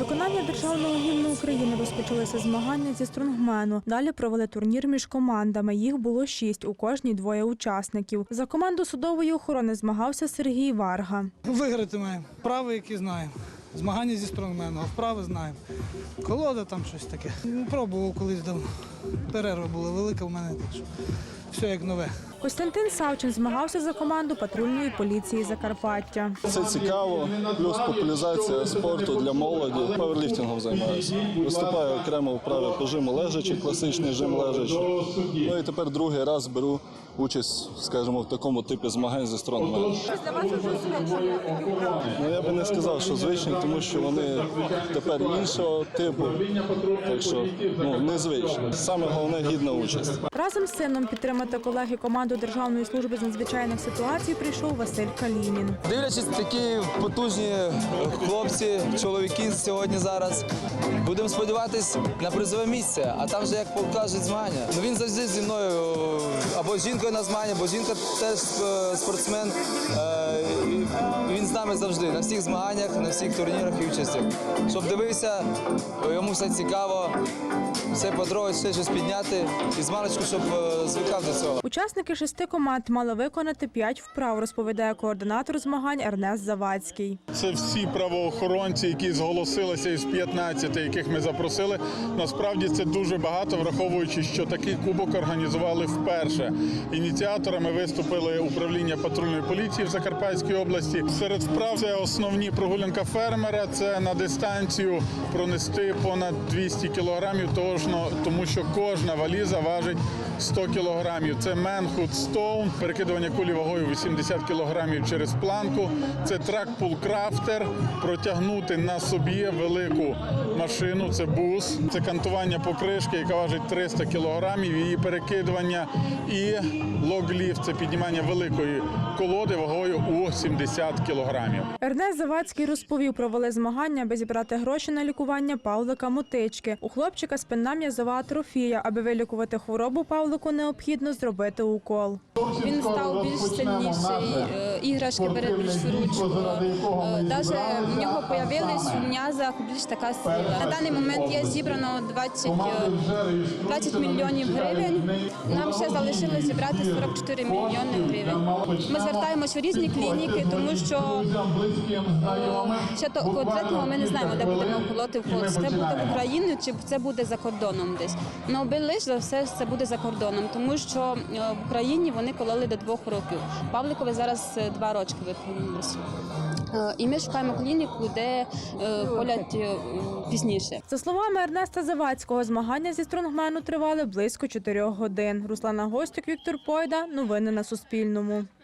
виконання державного гімну України розпочалися змагання зі стронгмену. Далі провели турнір між командами. Їх було шість, у кожній двоє учасників. За команду судової охорони змагався Сергій Варга. Виграти маємо. Вправи, які знаємо. Змагання зі стронгменом, а вправи знаємо. Колода там щось таке. Пробував колись давно. Перерва була велика в мене, так що все як нове. Костянтин Савчин змагався за команду патрульної поліції Закарпаття. Це цікаво, плюс популяризація спорту для молоді. Паверліфтингом займаюся. Виступаю окремо в праві пожиму лежачі, класичний жим лежачі. Ну і тепер другий раз беру участь, скажімо, в такому типі змагань зі стронгменом. Ну я би не сказав, що звичні, тому що вони тепер іншого типу. Так що ну незвичні. Саме головне гідна участь. Разом з сином підтримати колеги команду Державної служби з надзвичайних ситуацій прийшов Василь Калінін. Дивлячись такі потужні хлопці, чоловіки сьогодні зараз. Будемо сподіватись на призове місце, а там вже як покажуть змагання. Ну він завжди зі мною або жінкою на змагання, бо жінка теж е, спортсмен. Е, Він з нами завжди на всіх змаганнях, на всіх турнірах і участях. Щоб дивився, йому все цікаво, все потрохи, ще щось підняти і з маличку, щоб е, звикав до цього. Учасники шести команд мали виконати п'ять вправ, розповідає координатор змагань Ернест Завадський. Це всі правоохоронці, які зголосилися із 15, яких ми запросили. Насправді це дуже багато, враховуючи, що такий кубок організували вперше. Ініціаторами виступили управління патрульної поліції в Закарпатській області. Серед вправ це основні прогулянка фермера. Це на дистанцію пронести понад 200 кілограмів, ну, тому що кожна валіза важить 100 кілограмів. Це Менхуд Стоун, перекидування кулі вагою 80 кілограмів через планку. Це тракпул крафтер, протягнути на собі велику машину. Це бус, це кантування покришки, яка важить 300 кілограмів. Її перекидування і логліфт це піднімання великої колоди вагою у 70 кілограмів. Ернест Завадський розповів, провели змагання, аби зібрати гроші на лікування Павлика Мотички. У хлопчика спинна м'язова атрофія. Аби вилікувати хворобу, Павлику необхідно зробити укол. Він став більш сильніший, е, іграшки бере більш виручливо. Навіть в нього появилась у м'язах більш така сила. На даний момент є зібрано 20, е, 20 мільйонів гривень. Нам ще залишилось зібрати 44 мільйони гривень. Ми звертаємось в різні клініки, тому що е, ще то конкретного ми не знаємо, де будемо колоти. Чи Це буде в Україні, чи це буде за кордоном десь. Ну, лише за все це буде за кордоном, тому що е, в Україні вони кололи до двох років. Павликові зараз е, два рочки виповнилось. Е, І ми шукаємо клініку, де е, колять пізніше. За словами Ернеста Завадського, змагання зі стронгмену тривали близько чотирьох годин. Руслана Гостюк, Віктор Пойда. Новини на Суспільному.